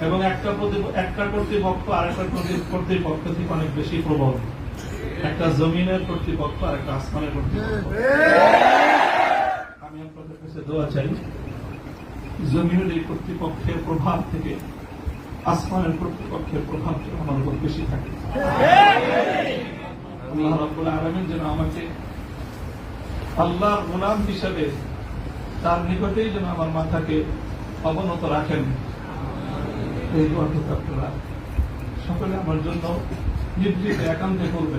এবং একটা প্রতি- একটা কর্তৃপক্ষ আর একটা কর্তৃপক্ষ থেকে অনেক বেশি প্রবল। একটা জমিনের কর্তৃপক্ষ আর একটা আসমানের কর্তৃপক্ষ আমি আপনাদের কাছে দোয়া চাই, জমিনের এই কর্তৃপক্ষের প্রভাব থেকে আসমানের কর্তৃপক্ষের প্রভাব আমার উপর বেশি থাকে। আল্লাহ রাব্বুল আলামিন যেন আমাকে আল্লাহর গোলাম হিসাবে তার নিকটেই যেন আমার মাথাকে অবনত রাখেন। এই অর্থ আপনারা সকলে আমার জন্য নির্দিষ্ট একান্তে করবেন।